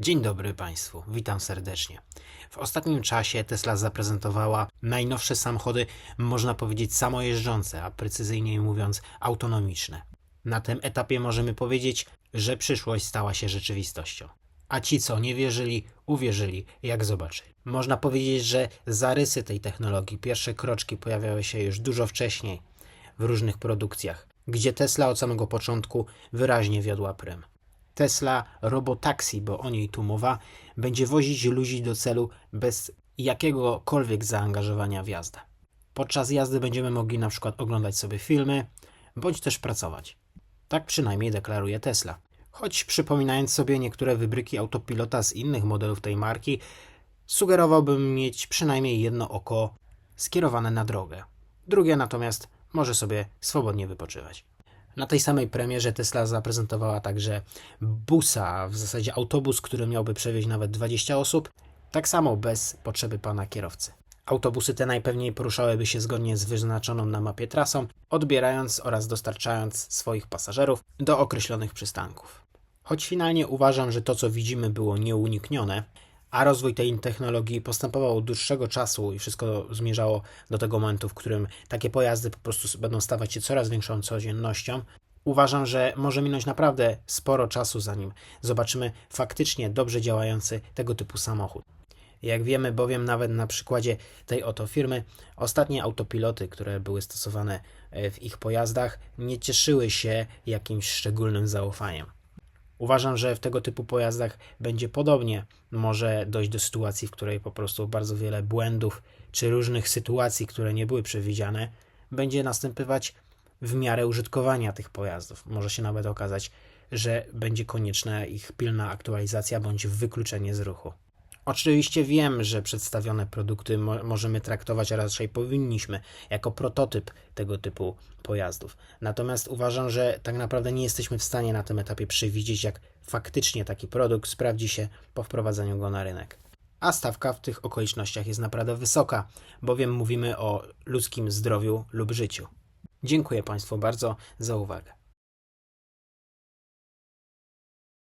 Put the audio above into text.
Dzień dobry Państwu, witam serdecznie. W ostatnim czasie Tesla zaprezentowała najnowsze samochody, można powiedzieć samojeżdżące, a precyzyjniej mówiąc autonomiczne. Na tym etapie możemy powiedzieć, że przyszłość stała się rzeczywistością. A ci, co nie wierzyli, uwierzyli, jak zobaczyli. Można powiedzieć, że zarysy tej technologii, pierwsze kroczki pojawiały się już dużo wcześniej w różnych produkcjach, gdzie Tesla od samego początku wyraźnie wiodła prym. Tesla Robotaxi, bo o niej tu mowa, będzie wozić ludzi do celu bez jakiegokolwiek zaangażowania w jazdę. Podczas jazdy będziemy mogli na przykład oglądać sobie filmy, bądź też pracować. Tak przynajmniej deklaruje Tesla. Choć przypominając sobie niektóre wybryki autopilota z innych modelów tej marki, sugerowałbym mieć przynajmniej jedno oko skierowane na drogę. Drugie natomiast może sobie swobodnie wypoczywać. Na tej samej premierze Tesla zaprezentowała także busa, w zasadzie autobus, który miałby przewieźć nawet 20 osób, tak samo bez potrzeby pana kierowcy. Autobusy te najpewniej poruszałyby się zgodnie z wyznaczoną na mapie trasą, odbierając oraz dostarczając swoich pasażerów do określonych przystanków. Choć finalnie uważam, że to co widzimy było nieuniknione, a rozwój tej technologii postępował od dłuższego czasu i wszystko zmierzało do tego momentu, w którym takie pojazdy po prostu będą stawać się coraz większą codziennością. Uważam, że może minąć naprawdę sporo czasu, zanim zobaczymy faktycznie dobrze działający tego typu samochód. Jak wiemy bowiem nawet na przykładzie tej oto firmy, ostatnie autopiloty, które były stosowane e, w ich pojazdach, nie cieszyły się jakimś szczególnym zaufaniem. Uważam, że w tego typu pojazdach będzie podobnie. Może dojść do sytuacji, w której po prostu bardzo wiele błędów czy różnych sytuacji, które nie były przewidziane, będzie następować w miarę użytkowania tych pojazdów. Może się nawet okazać, że będzie konieczna ich pilna aktualizacja bądź wykluczenie z ruchu. Oczywiście wiem, że przedstawione produkty mo- możemy traktować, a raczej powinniśmy, jako prototyp tego typu pojazdów. Natomiast uważam, że tak naprawdę nie jesteśmy w stanie na tym etapie przewidzieć, jak faktycznie taki produkt sprawdzi się po wprowadzeniu go na rynek. A stawka w tych okolicznościach jest naprawdę wysoka, bowiem mówimy o ludzkim zdrowiu lub życiu. Dziękuję Państwu bardzo za uwagę.